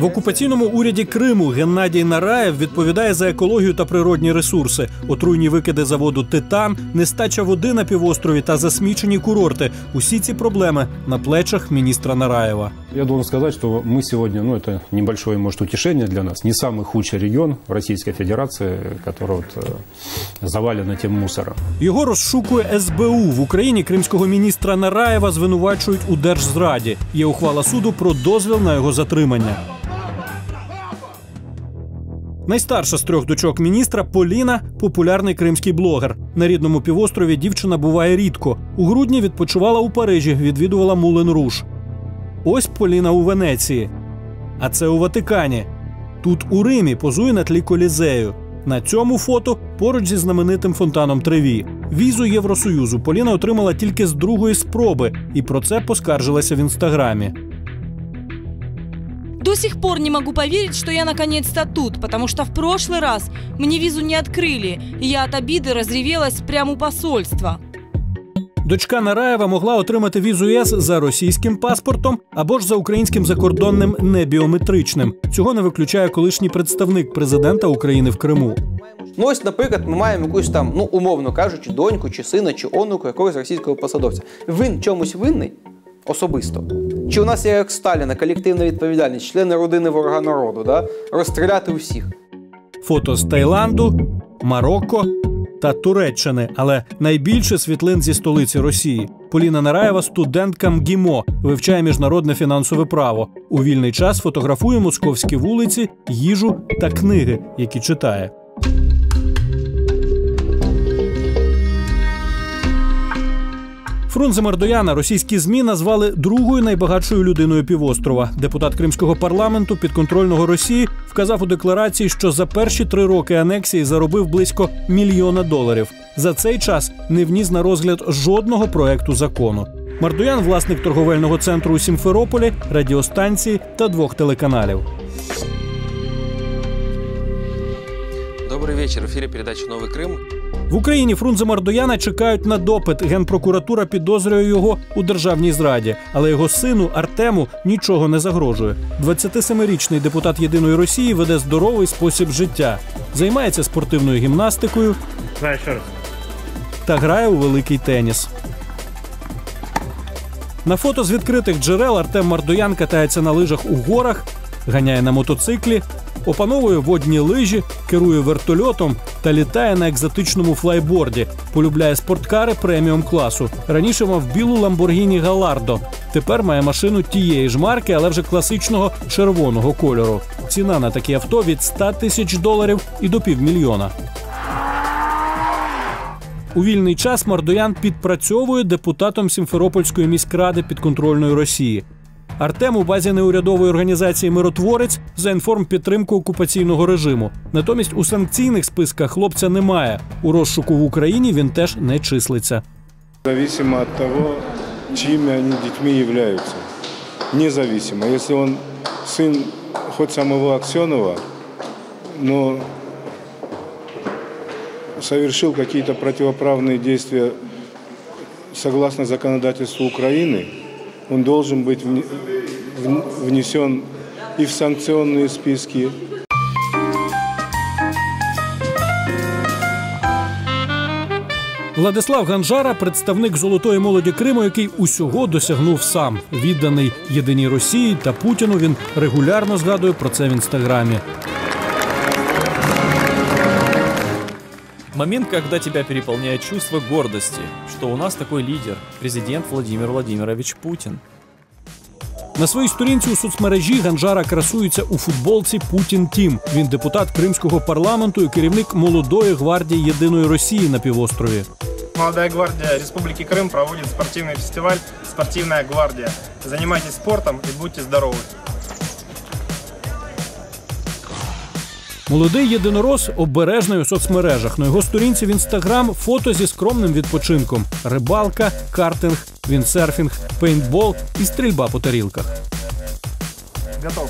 В окупаційному уряді Криму Геннадій Нараєв відповідає за екологію та природні ресурси, отруйні викиди заводу Титан, нестача води на півострові та засмічені курорти. Усі ці проблеми на плечах міністра Нараєва. Я должен сказать, что мы сегодня, ну это небольшое, может, утешение для нас, не самый худший регион в Российской Федерации, который вот, э, завален этим мусором. Його розшукує СБУ в Україні. Кримського міністра Нараєва звинувачують у держзраді. Є ухвала суду про дозвіл на його затримання. Найстарша з трьох дочок міністра Поліна популярний кримський блогер. На рідному півострові дівчина буває рідко. У грудні відпочивала у Парижі, відвідувала Мулен Руш. Ось Поліна у Венеції. А це у Ватикані. Тут у Римі позує на тлі колізею. На цьому фото поруч зі знаменитим фонтаном Треві. Візу Євросоюзу Поліна отримала тільки з другої спроби, і про це поскаржилася в інстаграмі. До сих пор не могу поверить, что я наконец-то тут, потому что в прошлый раз мне визу не открыли, и я от обиды разревелась прямо у посольства. Дочка Нараєва могла отримати візу ЄС за російським паспортом або ж за українським закордонним небіометричним. Цього не виключає колишній представник президента України в Криму. Ну ось, наприклад, ми маємо якусь там, ну умовно кажучи, доньку чи сина, чи онуку якогось російського посадовця. Він чомусь винний особисто. Чи у нас є як Сталіна колективна відповідальність, члени родини ворога народу, да? розстріляти усіх. Фото з Таїланду, Марокко та Туреччини, але найбільше світлин зі столиці Росії. Поліна Нараєва, студентка МГІМО, вивчає міжнародне фінансове право. У вільний час фотографує московські вулиці, їжу та книги, які читає. Фрунзе Мардояна російські змі назвали другою найбагатшою людиною півострова. Депутат Кримського парламенту підконтрольного Росії вказав у декларації, що за перші три роки анексії заробив близько мільйона доларів. За цей час не вніс на розгляд жодного проекту закону. Мардоян власник торговельного центру у Сімферополі, радіостанції та двох телеканалів. Добрый вечер. В эфире передача «Новый Крым». В Україні Фрунзе Мардояна чекають на допит. Генпрокуратура підозрює його у державній зраді, але його сину Артему нічого не загрожує. 27-річний депутат єдиної Росії веде здоровий спосіб життя, займається спортивною гімнастикою та грає у великий теніс. На фото з відкритих джерел Артем Мардоян катається на лижах у горах, ганяє на мотоциклі, опановує водні лижі, керує вертольотом та літає на екзотичному флайборді. Полюбляє спорткари преміум класу. Раніше мав білу Ламборгіні Галардо. Тепер має машину тієї ж марки, але вже класичного червоного кольору. Ціна на такі авто від 100 тисяч доларів і до півмільйона. У вільний час Мардоян підпрацьовує депутатом Сімферопольської міськради підконтрольної Росії. Артем у базі неурядової організації Миротворець за інформпідтримку окупаційного режиму. Натомість у санкційних списках хлопця немає. У розшуку в Україні він теж не числиться. Зависимо от того, чьими они детьми являются. Независимо. Если он сын хоть самого Аксенова, но совершил какие-то противоправные действия согласно законодательству Украины, он должен быть вне- вн- внесен и в санкционные списки, Владислав Ганжара, представник золотої молоді Криму, який усього досягнув сам. Відданий єдиній Росії та Путіну. Він регулярно згадує про це в інстаграмі. Момент, когда тебя переполняет чувство гордости, что у нас такой лидер, президент Владимир Владимирович Путин. На своїй сторінці у соцмережі Ганжара красується у футболці Путін Тім. Він депутат Кримського парламенту і керівник молодої гвардії єдиної Росії на півострові. Молодая гвардия Республики Крым проводит спортивный фестиваль «Спортивная гвардия». Занимайтесь спортом и будьте здоровы. Молодий єдинорос обережний у соцмережах. На його сторінці в інстаграм фото зі скромним відпочинком: рибалка, картинг, віндсерфінг, пейнтбол і стрільба по тарілках. Готов.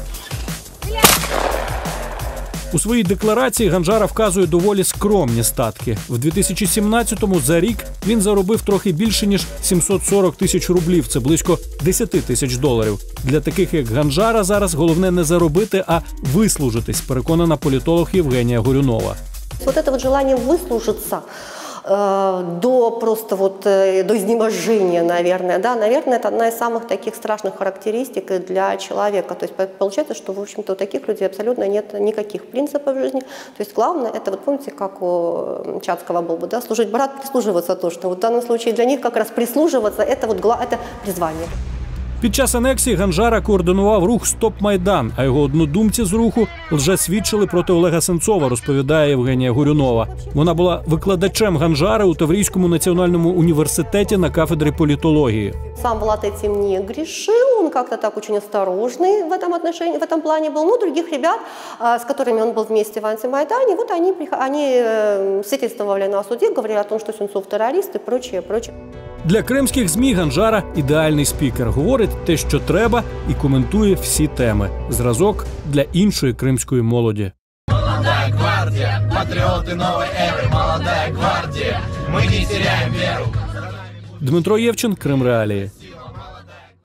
У своїй декларації Ганжара вказує доволі скромні статки. В 2017-му за рік він заробив трохи більше ніж 740 тисяч рублів. Це близько 10 тисяч доларів. Для таких як Ганжара зараз головне не заробити, а вислужитись. Переконана політолог Євгенія Горюнова. Вот это вот желание выслужиться э, до просто вот э, до изнеможения, наверное, да, наверное, это одна из самых таких страшных характеристик для человека. То есть по- получается, что, в общем-то, у таких людей абсолютно нет никаких принципов в жизни. То есть главное, это вот помните, как у э, Чацкого был бы, да, служить брат, прислуживаться то, что вот в данном случае для них как раз прислуживаться, это вот это призвание. Під час анексії Ганжара координував рух Стоп Майдан, а його однодумці з руху лже свідчили проти Олега Сенцова, розповідає Євгенія Гурюнова. Вона була викладачем Ганжари у Таврійському національному університеті на кафедрі політології. Сам Влад этим не грешил, он как-то так очень осторожный в этом отношении, в этом плане был. Ну, других ребят, а, с которыми он был вместе в антимайдане, вот они, прих- они э, свидетельствовали на суде, говорили о том, что Сенцов террорист и прочее, прочее. Для кримських змі Ганжара ідеальний спікер. Говорить те, що треба, і коментує всі теми. Зразок для іншої кримської молоді. Патриоты новой эры, молодая гвардия, мы не теряем веру. Дмитро Євчин, Крим Реалії.